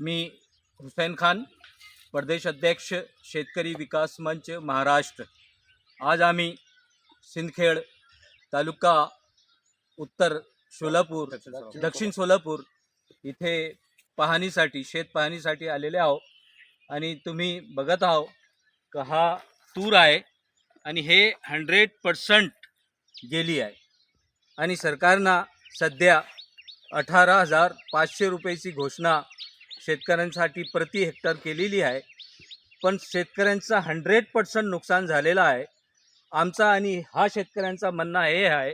मी हुसैन खान प्रदेश अध्यक्ष शेतकरी विकास मंच महाराष्ट्र. आज आम्ही सिंदखेड तालुका उत्तर सोलापूर दक्षिण सोलापूर इथे पाहणीसाठी शेत पाहणीसाठी आलेले आहो आणि तुम्ही बघत आहो का हा तूर आहे आणि हे हंड्रेड पर्सेंट गेली आहे. आणि सरकारनं सध्या अठारा हजार पाचशे रुपयाची घोषणा शेतकऱ्यांसाठी प्रति हेक्टर केलेली आहे. पण शेतकऱ्यांचं हंड्रेड पर्सेंट नुकसान झालेलं आहे. आमचा आणि हा शेतकऱ्यांचा म्हणणं हे आहे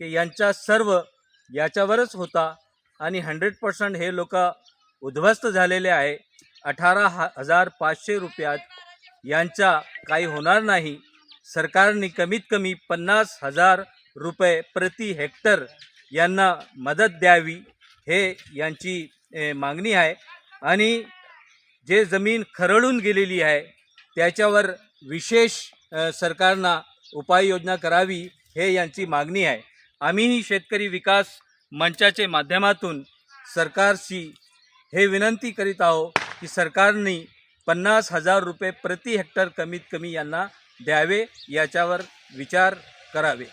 की यांचा सर्व याच्यावरच होता आणि हंड्रेड पर्सेंट हे लोक उद्ध्वस्त झालेले आहे. अठरा हा हजार पाचशे रुपयात यांचा काही होणार नाही. सरकारने कमीत कमी पन्नास हजार रुपये प्रति हेक्टर यांना मदत द्यावी हे यांची मागणी आहे. आणि जे जमीन खरडून गेलेली आहे त्याच्यावर विशेष सरकारना सरकारनं उपाययोजना करावी हे यांची मागणी आहे. आम्हीही शेतकरी विकास मंचाचे माध्यमातून सरकारशी हे विनंती करीत आहोत की सरकारने पन्नास हजार रुपये प्रति हेक्टर कमीत कमी यांना द्यावे याच्यावर विचार करावे.